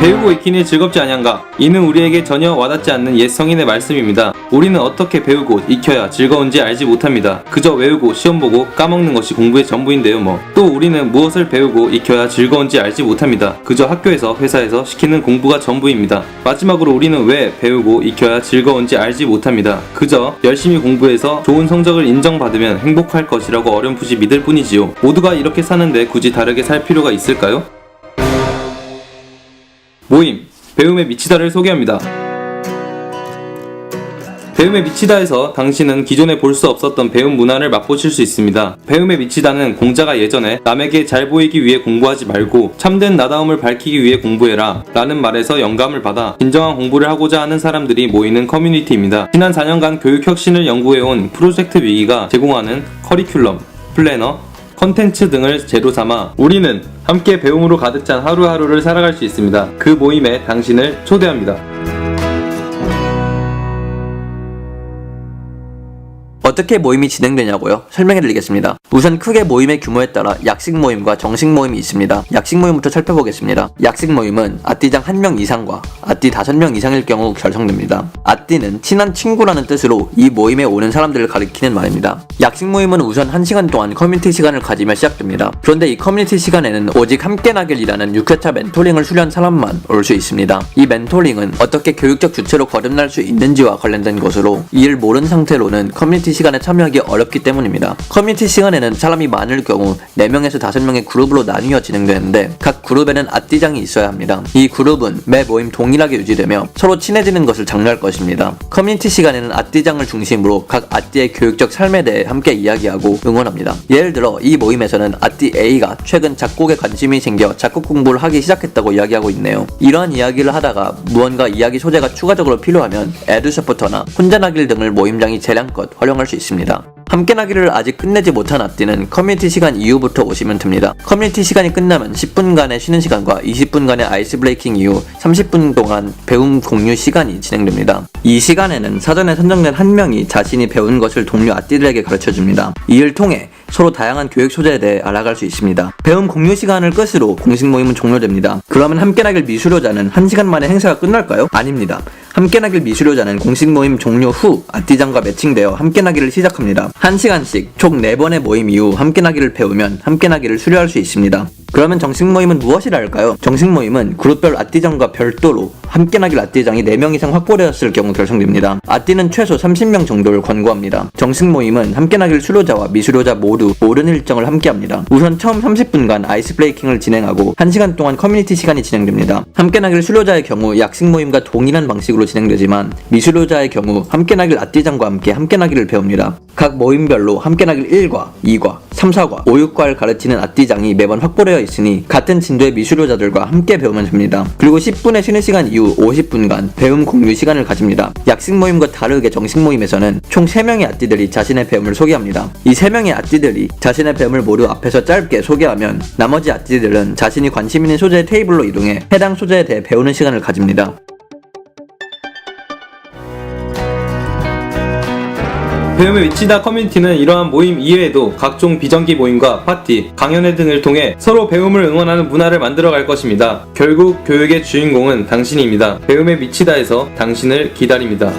배우고 익히니 즐겁지 아니한가? 이는 우리에게 전혀 와닿지 않는 옛 성인의 말씀입니다. 우리는 어떻게 배우고 익혀야 즐거운지 알지 못합니다. 그저 외우고 시험 보고 까먹는 것이 공부의 전부인데요, 뭐. 또 우리는 무엇을 배우고 익혀야 즐거운지 알지 못합니다. 그저 학교에서 회사에서 시키는 공부가 전부입니다. 마지막으로 우리는 왜 배우고 익혀야 즐거운지 알지 못합니다. 그저 열심히 공부해서 좋은 성적을 인정받으면 행복할 것이라고 어렴풋이 믿을 뿐이지요. 모두가 이렇게 사는데 굳이 다르게 살 필요가 있을까요? 모임 배움에 미치다를 소개합니다. 배움에 미치다에서 당신은 기존에 볼 수 없었던 배움 문화를 맛보실 수 있습니다. 배움에 미치다는 공자가 예전에 남에게 잘 보이기 위해 공부하지 말고 참된 나다움을 밝히기 위해 공부해라 라는 말에서 영감을 받아 진정한 공부를 하고자 하는 사람들이 모이는 커뮤니티입니다. 지난 4년간 교육 혁신을 연구해온 프로젝트 위기가 제공하는 커리큘럼, 플래너, 컨텐츠 등을 재료 삼아 우리는 함께 배움으로 가득 찬 하루하루를 살아갈 수 있습니다. 그 모임에 당신을 초대합니다. 어떻게 모임이 진행되냐고요? 설명해 드리겠습니다. 우선 크게 모임의 규모에 따라 약식 모임과 정식 모임이 있습니다. 약식 모임부터 살펴보겠습니다. 약식 모임은 아띠장 1명 이상과 아띠 5명 이상일 경우 결성됩니다. 아띠는 친한 친구라는 뜻으로 이 모임에 오는 사람들을 가리키는 말입니다. 약식 모임은 우선 1시간 동안 커뮤니티 시간을 가지며 시작됩니다. 그런데 이 커뮤니티 시간에는 오직 함께 나길이라는 6회차 멘토링을 수료한 사람만 올 수 있습니다. 이 멘토링은 어떻게 교육적 주체로 거듭날 수 있는지와 관련된 것으로 이를 모른 상태로는 커뮤니티 시간에 참여하기 어렵기 때문입니다. 커뮤니티 시간에는 사람이 많을 경우 4명에서 5명의 그룹으로 나뉘어 진행되는데 각 그룹에는 아띠장이 있어야 합니다. 이 그룹은 매 모임 동일하게 유지되며 서로 친해지는 것을 장려할 것입니다. 커뮤니티 시간에는 아띠장을 중심으로 각 아띠의 교육적 삶에 대해 함께 이야기하고 응원합니다. 예를 들어 이 모임에서는 아띠 A가 최근 작곡에 관심이 생겨 작곡 공부를 하기 시작했다고 이야기하고 있네요. 이러한 이야기를 하다가 무언가 이야기 소재가 추가적으로 필요하면 에듀 서포터나 혼자 나길 등을 모임장이 재량껏 활용할 수 있습니다. 함께 나기를 아직 끝내지 못한 앞뒤는 커뮤니티 시간 이후부터 오시면 됩니다. 커뮤니티 시간이 끝나면 10분간의 쉬는 시간과 20분간의 아이스 브레이킹 이후 30분 동안 배움 공유 시간이 진행됩니다. 이 시간에는 사전에 선정된 한 명이 자신이 배운 것을 동료 아띠들에게 가르쳐 줍니다. 이를 통해 서로 다양한 교육 소재에 대해 알아갈 수 있습니다. 배움 공유 시간을 끝으로 공식 모임은 종료됩니다. 그러면 함께 나길 미수료자는 1시간 만에 행사가 끝날까요? 아닙니다. 함께 나길 미수료자는 공식 모임 종료 후 아띠장과 매칭되어 함께 나기를 시작합니다. 1시간씩 총 4번의 모임 이후 함께 나기를 배우면 함께 나기를 수료할 수 있습니다. 그러면 정식 모임은 무엇이라 할까요? 정식 모임은 그룹별 아띠장과 별도로 함께 나길 아띠장이 4명 이상 확보되었을 경우 결성됩니다. 아띠는 최소 30명 정도를 권고합니다. 정식 모임은 함께 나길 수료자와 미수료자 모두 오른 일정을 함께 합니다. 우선 처음 30분간 아이스 브레이킹을 진행하고 1시간 동안 커뮤니티 시간이 진행됩니다. 함께 나길 수료자의 경우 약식 모임과 동일한 방식으로 진행되지만 미수료자의 경우 함께 나길 아띠장과 함께 함께 나기를 배웁니다. 각 모임별로 함께 나길 1과 2과 3, 4과 5, 6과를 가르치는 아띠장이 매번 확보되어 있으니 같은 진도의 미수료자들과 함께 배우면 됩니다. 그리고 10분의 쉬는 시간 이후 50분간 배움 공유 시간을 가집니다. 약식 모임과 다르게 정식 모임에서는 총 3명의 아띠들이 자신의 배움을 소개합니다. 이 3명의 아띠들이 자신의 배움을 모두 앞에서 짧게 소개하면 나머지 아띠들은 자신이 관심 있는 소재의 테이블로 이동해 해당 소재에 대해 배우는 시간을 가집니다. 배움에 미치다 커뮤니티는 이러한 모임 이외에도 각종 비정기 모임과 파티, 강연회 등을 통해 서로 배움을 응원하는 문화를 만들어 갈 것입니다. 결국 교육의 주인공은 당신입니다. 배움에 미치다에서 당신을 기다립니다.